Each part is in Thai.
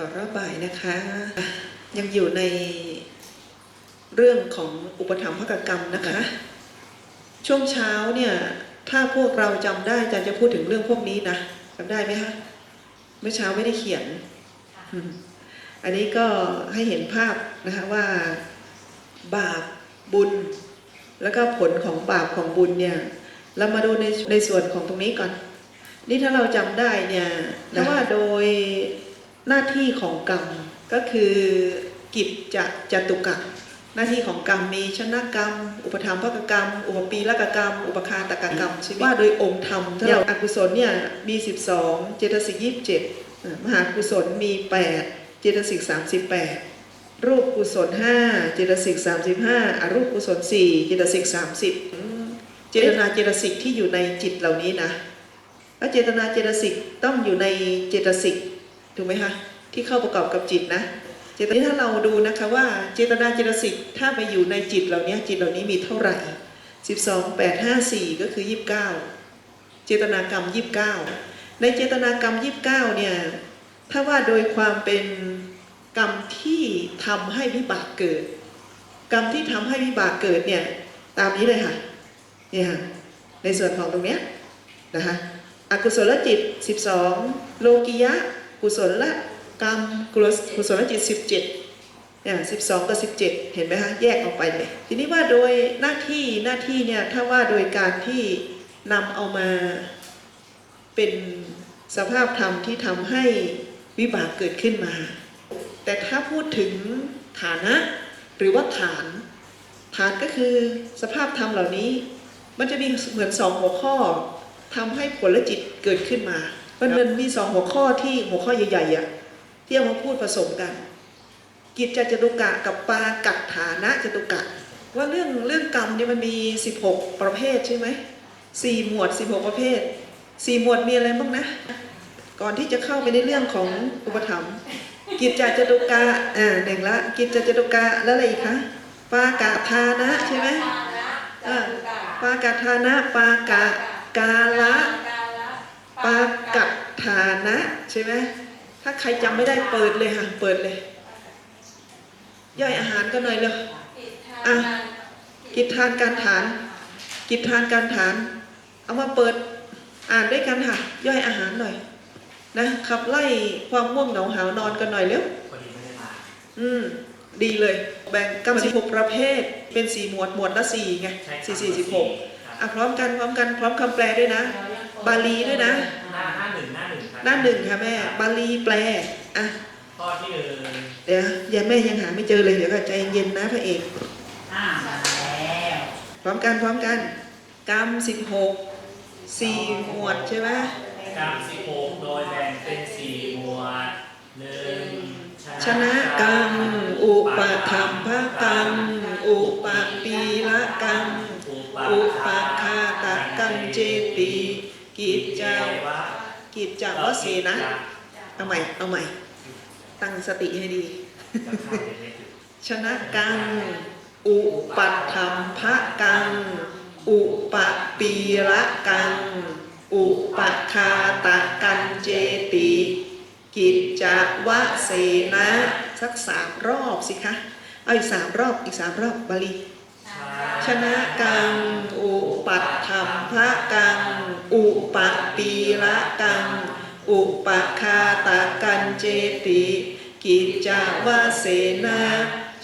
ต่อรอบบ่ายนะคะ ยังอยู่ในเรื่องของอุปถัมภกกรรมนะคะ ช่วงเช้าเนี่ยถ้าพวกเราจำได้อาจารย์จะพูดถึงเรื่องพวกนี้นะจำได้ไหมคะเมื่อเช้าไม่ได้เขียน อันนี้ก็ให้เห็นภาพนะคะว่าบาปบุญ แล้วก็ผลของบาปของบุญเนี่ยเรามาดูในในส่วนของตรงนี้ก่อน นี่ถ้าเราจำได้เนี่ยถ้าว่าโดย หน้าที่ของกรรมก็คือกิจจะจตุกะหน้าที่ของกรรมมีชนะกรรม อุปธรรมภกกรรม อุปปีละกกรรม อุปคาตกกรรมใช่ไหมว่าโดยองค์ธรรมถ้าเราอกุศลเนี่ยมี 12 เจตสิก27 มหากุศลมี 8 เจตสิก38 รูปกุศล 5 เจตสิก35อรูปกุศล 4 เจตสิก30อืมเจตนาเจตสิกที่อยู่ในจิตเหล่านี้นะแล้วเจตนาเจตสิกต้องอยู่ในเจตสิก ถูกไหมคะที่เข้าประกอบกับจิตนะเจตนาถ้าเราดูนะคะว่าเจตนาเจตสิกถ้าไปอยู่ในจิตเหล่านี้จิตเหล่านี้มีเท่าไหร่12 8 5 4 ก็คือ 29 เจตนากรรม 29 ในเจตนากรรม 29เนี่ยถ้าว่าโดยความเป็นกรรมที่ทำให้วิบากเกิด กรรมที่ทำให้วิบากเกิดเนี่ยตามนี้เลยค่ะเนี่ยค่ะในส่วนของตรงเนี้ยนะคะอกุศลจิต 12 โลกิยะ กุศลกรรมกุศลกุศลจิต17เนี่ย12กับ17เห็นไหมคะแยกออกไปเลย ทีนี้ว่าโดยหน้าที่หน้าที่เนี่ยถ้าว่าโดยการที่นำเอามาเป็นสภาพธรรมที่ทำให้วิบากเกิดขึ้นมา แต่ถ้าพูดถึงฐานะหรือว่าฐาน ฐานก็คือสภาพธรรมเหล่านี้ มันจะมีเหมือนสองหัวข้อทำให้ผลจิตเกิดขึ้นมา มันมันมีสองหัวข้อที่หัวข้อใหญ่ๆอะที่เอามาพูดผสมกัน กิจจจตุกะกับปากัดฐานะจตุกะ ว่าเรื่องเรื่องกรรมเนี่ยมันมี16ประเภทใช่ไหมสี่หมวด16ประเภทสี่หมวดมีอะไรบ้างนะ ก่อนที่จะเข้าไปในเรื่องของอุปถัมภ์กิจจจตุกะอ่าหนึ่งละกิจจจตุกะแล้วอะไรอีกคะปากะทานะใช่ไหมอ่าปากะทานะปากะกาละ ปากัดฐานะใช่ไหมถ้าใครจำไม่ได้เปิดเลยค่ะเปิดเลย ย่อยอาหารก็หน่อยเลยอะกิจทานการฐาน กิจทานการฐาน เอามาเปิดอ่านด้วยกันค่ะ ย่อยอาหารหน่อยนะขับไล่ความง่วงเหงาหานอนกันหน่อยเร็วอืมดีเลย แบ่งกรรมสิบหกประเภท เป็นสี่หมวดหมวดละสี่ไงสี่สี่สิบหกอะพร้อมกันพร้อมกันพร้อมคำแปลด้วยนะ บาลีด้วยนะ หน้าหน้าหนึ่งหน้าหนึ่งครับหน้าหนึ่งค่ะแม่ บาลีแปลอะข้อที่หนึ่งเดี๋ยวอย่าแม่ยังหาไม่เจอเลยเดี๋ยวก็ใจเย็นๆนะพระเอกอ่ามาแล้วพร้อมกันพร้อมกันกรรมสิบหกสี่หมวดใช่ไหมกรรมสิบหกโดยแบ่งเป็นสี่หมวดหนึ่งชนะกรรมอุปธรรมภกรรมอุปปีละกรรมอุปคาตกรรมเจติ กิจจาวะกิจจาวเสนะเอาใหม่เอาใหม่ ตั้งสติให้ดี ชนะกัง อุปัฏฐัมภกัง อุปปีละกัง อุปคาตะกันเจติ กิจจวเสนะ สักสามรอบสิคะ เอาอีกสามรอบอีกสามรอบบาลีชนะกัง อุปัฏฐัมภกัง อุปปีละกัง อุปคาตะกันเจติ กิจจาวาเสนา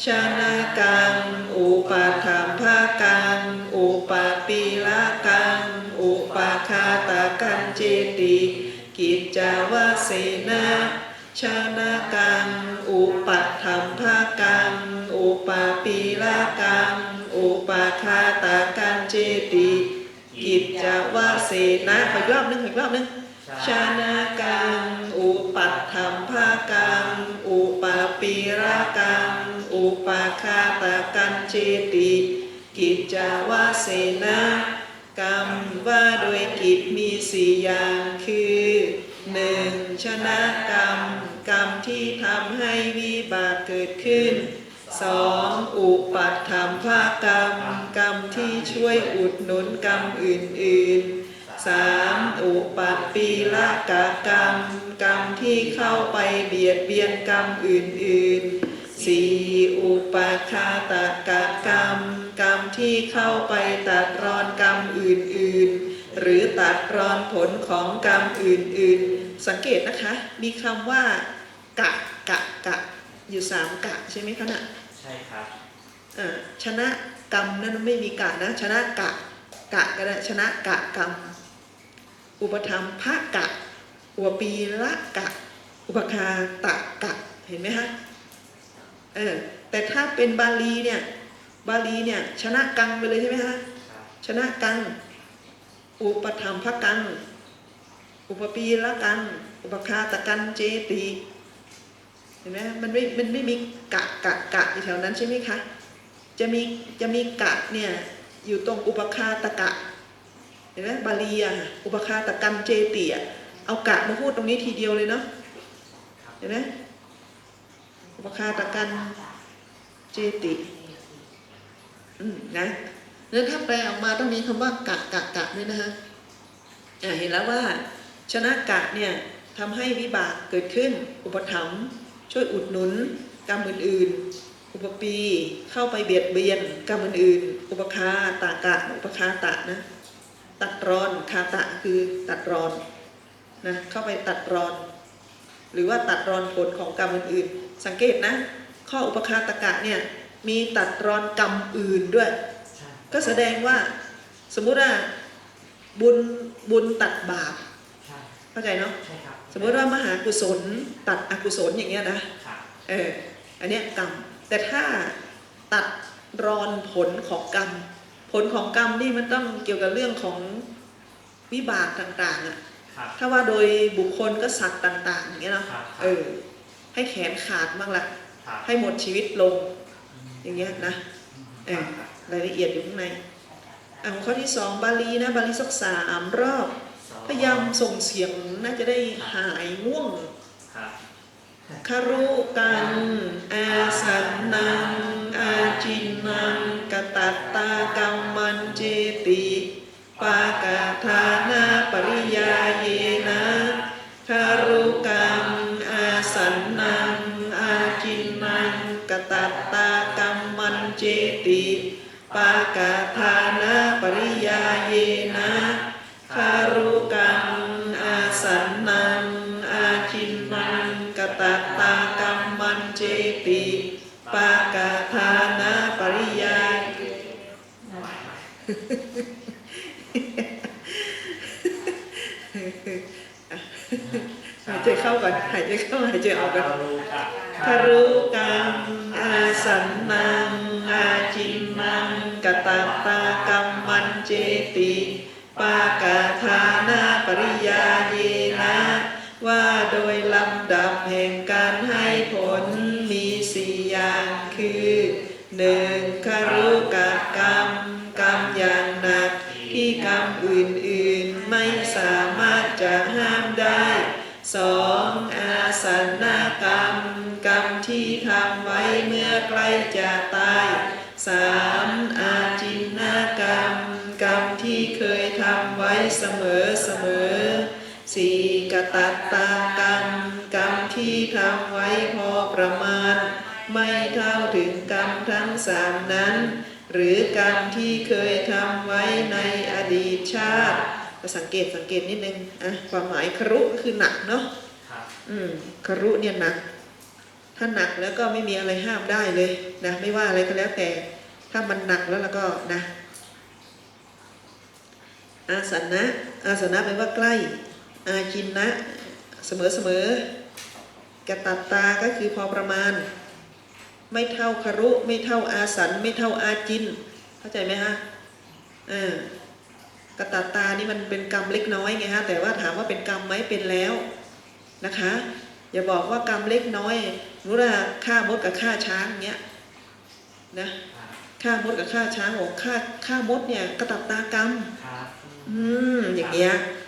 ชนะกัง อุปัฏฐัมภกัง อุปปีละกัง อุปคาตะกันเจติ กิจจาวาเสนาชนะกัง อุปัฏฐัมภกัง อุปปีละกัง อุปคาตะกันเจติ กิจจาวเสนาขออีกรอบหนึงขออีกรอบหนึงชานากัง อุปัฏฐัมภกัง อุปปีระกัง อุปคาตกันเจติ กิจจาวาเสนากรรมว่าโดยกิจมีสี่อย่างคือหนึ่งชนะกรรม กรรมที่ทำให้วิบากเกิดขึ้น สองอุปัฏฐัมภกรรม กรรมที่ช่วยอุดหนุนกรรมอื่นๆสามอุปัปีละกะกรรม กรรมที่เข้าไปเบียดเบียนกรรมอื่นๆสี่อุปคาตกะกรรม กรรมที่เข้าไปตัดรอนกรรมอื่นๆ หรือตัดรอนผลของกรรมอื่นๆ สังเกตนะคะ มีคำว่ากะกะกะอยู่สามกะใช่ไหมคะน่ะ ช่ครับอ่าชนะกรรมนั้นไม่มีกะนะ ชนะกะกะก็ได้ชนะกะกรรม อุปธรรมภะกะ อุปปีละกะ อุปคาตะกะ เห็นไหมคะเออแต่ถ้าเป็นบาลีเนี่ยบาลีเนี่ยชนะกังไปเลยใช่ไหมคะครับชนะกัง อุปธรรมภกัง อุปปีละกัง อุปคาตะกันเจติ เห็นไหมมันไม่มันไม่มีกะกะกะอยู่แถวนั้นใช่ไหมคะจะมีจะมีกะเนี่ยอยู่ตรงอุปคาตะกะเห็นไหมบาลีอะอุปคาตะกันเจติอะเอากะมาพูดตรงนี้ทีเดียวเลยเนาะเห็นไหมอุปคาตะกันเจติอืมนะแล้วถ้าแปลออกมาต้องมีคำว่ากะกะกะด้วยนะฮะอ่าเห็นแล้วว่าชนะกะเนี่ยทำให้วิบากเกิดขึ้น อุปถัมภ์ ช่วยอุดหนุนกรรมอื่นๆ อุปปีเข้าไปเบียดเบียนกรรมอื่นๆ อุปคาตากะ อุปคาตะนะตัดรอนคาตะคือตัดรอนนะเข้าไปตัดรอน หรือว่าตัดรอนผลของกรรมอื่นๆ สังเกตนะ ข้ออุปคาตกะเนี่ยมีตัดรอนกรรมอื่นด้วยใช่ก็แสดงว่าสมมุติว่าบุญบุญตัดบาปใช่เข้าใจเนาะใช่ครับ สมมติว่ามหากุศลตัดอกุศลอย่างเงี้ยนะครับเอออันเนี้ยกรรม แต่ถ้าตัดรอนผลของกรรม ผลของกรรมนี่มันต้องเกี่ยวกับเรื่องของวิบากต่างๆอะครับถ้าว่าโดยบุคคลก็สัตว์ต่างๆอย่างเงี้ยเนาะครับเออให้แขนขาดบ้างละครับให้หมดชีวิตลง อย่างเงี้ยนะเออรายละเอียดอยู่ข้างในอะข้อที่สองบาลีนะบาลีสักสามรอบสอง พยายามส่งเสียงน่าจะได้หายง่วงครับคารุกันอาสันนัง อาจินนังกตัตตากรรมันเจติปากาธานาปริยาเยนะคารุกังอาสันนัง อาจินนังกตัตตากรรมันเจติปากาธานาปริยาเย ตากรรมันเจติปากาธานาปริยาหายใจเข้าก่อนหายใจเข้าหายใจออกก่อนรู้กับคารุกังอาสันนังอาจินนังกตัตตากรรมันเจติปากาธานาปริยาเยนะ ว่าโดยลำดับแห่งการ ตัตตากรรมกรรมที่ทำไว้พอประมาณ ไม่เท่าถึงกรรมทั้งสามนั้น หรือกรรมที่เคยทำไว้ในอดีตชาติก็สังเกตสังเกตนิดนึงอะความหมายครุก็คือหนักเนาะครับอืมครุเนี่ยหนัก ถ้าหนักแล้วก็ไม่มีอะไรห้ามได้เลยนะไม่ว่าอะไรก็แล้วแต่ ถ้ามันหนักแล้วแล้วก็นะอาสนะอาสนะแปลว่าใกล้ อาจินนะ เสมอเสมอกตัตตาก็คือพอประมาณ ไม่เท่าคารุ ไม่เท่าอาสัน ไม่เท่าอาจิน เข้าใจไหมฮะเออกตัตตานี่มันเป็นกรรมเล็กน้อยไงฮะแต่ว่าถามว่าเป็นกรรมไหมเป็นแล้วนะคะ อย่าบอกว่ากรรมเล็กน้อยรู้ว่าฆ่ามดกับฆ่าช้างเงี้ยนะครับฆ่ามดกับฆ่าช้างบอกฆ่าฆ่ามดเนี่ยกตัตตากรรมครับอืมอย่างเงี้ยครับเออ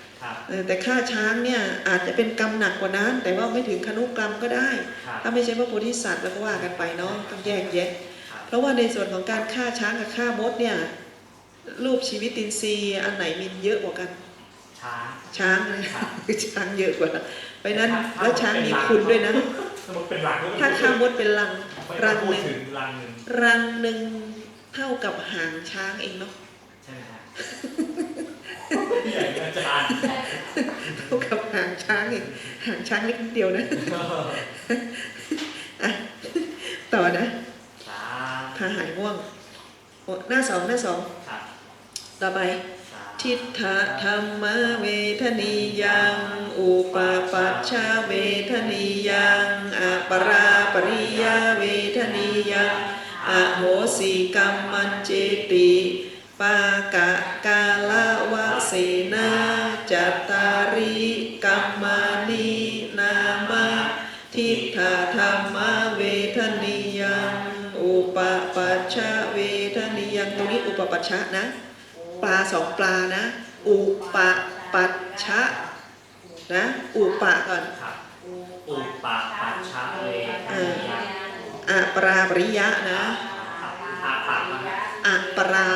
แต่ฆ่าช้างเนี่ยอาจจะเป็นกรรมหนักกว่านั้น แต่ว่าไม่ถึงคนุกรรมก็ได้ครับถ้าไม่ใช่พระโพธิสัตว์แล้วก็ว่ากันไปเนาะต้องแยกแยะครับเพราะว่าในส่วนของการฆ่าช้างกับฆ่ามดเนี่ยรูปชีวิตตินทรีย์อันไหนมีเยอะกว่ากัน ช้างช้างเลยครับช้างเยอะกว่าเพราะฉะนั้นถ้าแล้วช้างมีคุณด้วยนะสมมติเป็นหลังก็ถ้าข้ามมดเป็นรังรัรังงหหนึ่นึ่งงรังหนึ่งรังหนึ่งเท่ากับหางช้างเองเนาะใช่ไหม ใหญ่อาจารย์เท่ากับหางช้างเองหางช้างเล็กนิดเดียวนะอะต่อนะสามถ้าหายง่วงโอ้หน้าสองหน้าสองต่อไปทิฏฐธรรมเวทนียังอุปปัชชาเวทนียังอปราปริยาเวทนียังอโหสิกรรมันเจติ ปากะกาลวะเสนาจัตตาริกรรมานีนามาทิฏฐธรรมเวทนียังอุปปัชชาเวทนียังตรงนี้อุปปัชชะนะ ปลาสองปลานะ อุปะปัชชะนะอุปะก่อนครับอุปาปัชชะเวทนิยมอะปราปริยะนะครับอาปากนะอะปรา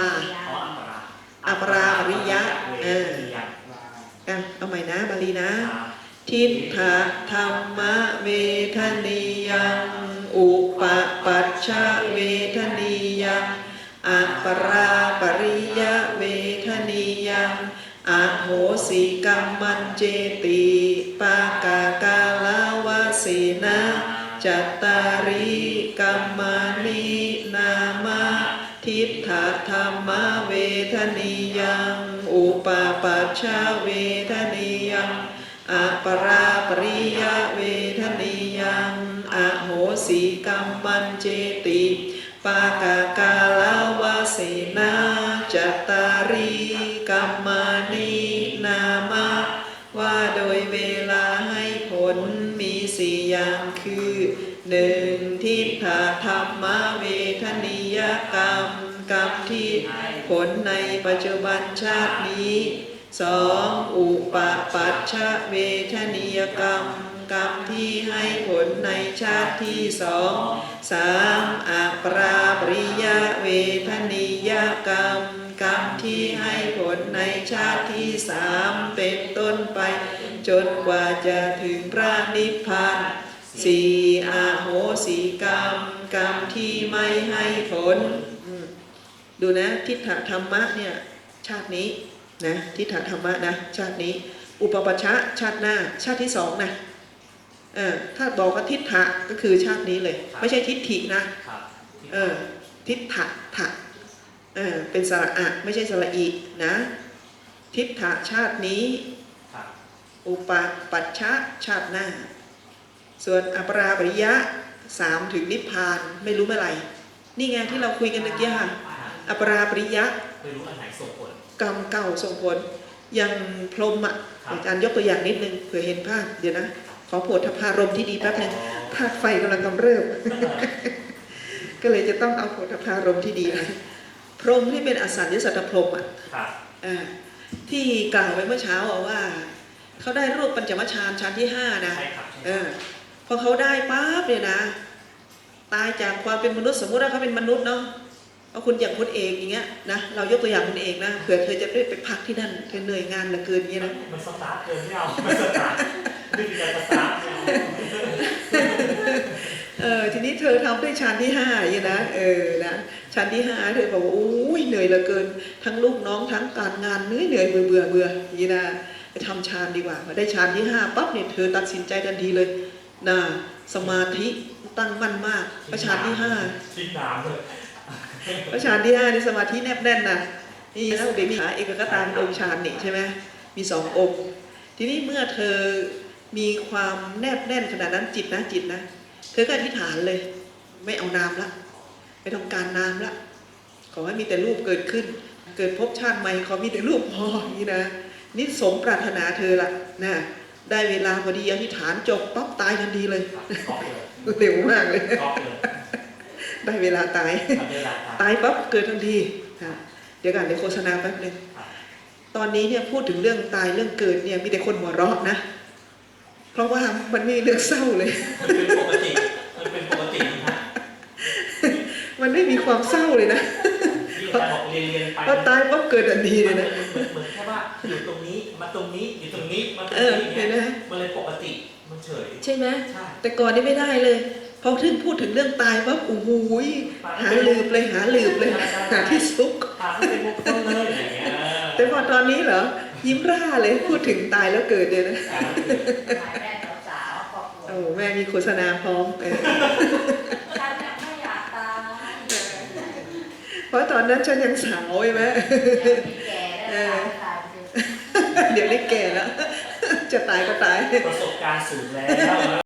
อัปราอริยะเออเวทนิยมอะเอาใหม่นะบาลีนะ ทิฏฐธรรมเวทนิยังอุปปัชชะเวทนิยังอะปราปริยะเวทนิยังอโหสิกรรมันเจติปากากาลาวะเสนาจัตตาริกรรมานินามาทิฏฐธรรมเว ทนิยังอุปปัชชาเวทนิยังอะปราปริยเวทนิยังอโหสิกรรมันเจติปากากาลาวะเสนาจัตตาริกรรมานินามาว่าโดยเวลาให้ผลมีสี่อย่างคือหนึ่งทิฏฐธรรมเวทนิยกรรมกรรมที่ ผลในปัจจุบันชาตินี้สองอุปปัชชะเวทนิยกรรม กรรมที่ให้ผลในชาติที่สองสามอัปราปริยเวทนิยกรรม กรรมที่ให้ผลในชาติที่สามเป็นต้นไป จนกว่าจะถึงพระนิพพานสี่อาโหสิกรรม กรรมที่ไม่ให้ผล ดูนะทิฏฐธรรมะเนี่ยชาตินี้นะทิฏฐธรรมะนะชาตินี้ อุปปัชชะชาติหน้าชาติที่สองนะเออถ้าบอกว่าทิฏฐะก็คือชาตินี้เลย ไม่ใช่ทิฏฐินะครับเออทิฏฐะถะเออเป็นสระอะไม่ใช่สระอีนะ ทิฏฐะชาตินี้ครับอุปปัชชะชาติหน้า ส่วนอปราปริยะสามถึงนิพพานไม่รู้เมื่อไหร่ นี่ไงที่เราคุยกันเมื่อกี้ค่ะ อปราปริยะไม่รู้อันไหนส่งผลกรรมเก่าส่งผลอย่างพรหมอะครับอาจารย์ยกตัวอย่างนิดนึงเผื่อเห็นภาพเดี๋ยวนะขอโผฏฐารมที่ดีแป๊บนึงธาตุไฟกำลังกำเริบก็เลยจะต้องเอาโผฏฐารมที่ดีนะพรหมที่เป็นอสัญญสัตตพรหมอะครับอ่าที่กล่าวไว้เมื่อเช้าอะว่าเขาได้รูปปัญจมฌานชั้นที่ห้านะใช่ครับเออพอเขาได้ปั๊บเนี่ยนะ ตายจากความเป็นมนุษย์สมมุติว่าเขาเป็นมนุษย์เนาะ เอาคุณอย่างคุณเอกอย่างเงี้ยนะเรายกตัวอย่างคุณเอกนะเผื่อเธอจะได้ไปพักที่นั่นเธอเหนื่อยงานเหลือเกินอย่างเงี้ยนะมันสตาร์ทเกินไม่เอามันสตาร์ทไม่มีการสตาร์ทไม่เอาเออทีนี้เธอทำได้ชั้นที่ห้าอย่างเงี้ยนะเออนะชั้นที่ห้าเธอบอกว่าอุ้ยเหนื่อยเหลือเกิน ทั้งลูกน้องทั้งการงานเหนื่อยเหนื่อยเบื่อเบื่อเบื่ออย่างนี้นะไปทำฌานดีกว่าพอได้ฌานที่ห้าปั๊บเนี่ยเธอตัดสินใจทันทีเลยนะสมาธิตั้งมั่นมากพระฌานที่ห้าทิ้งน้ำเลย พระฌานที่ห้านี่สมาธิแนบแน่นนะนี่แล้วเดี๋ยวมีขาเอกกตามองค์ฌานนี่ใช่ไหมมีสององค์ทีนี้เมื่อเธอมีความแนบแน่นขนาดนั้นจิตนะจิตนะ เธอก็อธิษฐานเลย ไม่เอานามละไม่ต้องการนามละขอให้มีแต่รูปเกิดขึ้น เกิดภพชาติใหม่ขอมีแต่รูปพออย่างนี้นะนี่สมปรารถนาเธอละนะได้เวลาพอดีอธิษฐานจบปั๊บตายทันทีเลยก๊อกเลยเร็วมากเลยก๊อกเลย ได้เวลาตายทำเวลาตามตายปั๊บเกิดทันทีนะเดี๋ยวกันเดี๋ยวโฆษณาแป๊บนึงครับตอนนี้เนี่ยพูดถึงเรื่องตายเรื่องเกิดเนี่ยมีแต่คนหัวเราะนะ เพราะว่ามันไม่มีเรื่องเศร้าเลยมันเป็นปกติมันเป็นปกตินะฮะมันไม่มีความเศร้าเลยนะที่อาจารย์บอกเรียนเรียนไปพอตายปั๊บเกิดทันทีเลยนะเหมือนเหมือนแค่ว่าอยู่ตรงนี้มันมาตรงนี้อยู่ตรงนี้มาตรงเออนี้เห็นไหมเนี่ยมันเลยปกติมันเฉยใช่ไหมใช่แต่ก่อนนี่ไม่ได้เลย พอถึงพูดถึงเรื่องตายปั๊บโอ้โหยหาลืบเลยหาลืบเลยหาที่ซุกพาไม่เป็นมงคลเลยอย่างเงี้ยแต่พอตอนนี้เหรอยิ้มร่าเลยพูดถึงตายแล้วเกิดเนี่ยนะหมายแม่สาวๆครอบครัวโอ้แม่มีโฆษณาพร้อมเออฉันยังไม่อยากตายเพราะตอนนั้นฉันยังสาวใช่ไหมยังไม่แก่แล้วตายตายไปเถอะเดี๋ยวนี้แก่แล้ว จะตายก็ตาย ประสบการณ์สูงแล้ว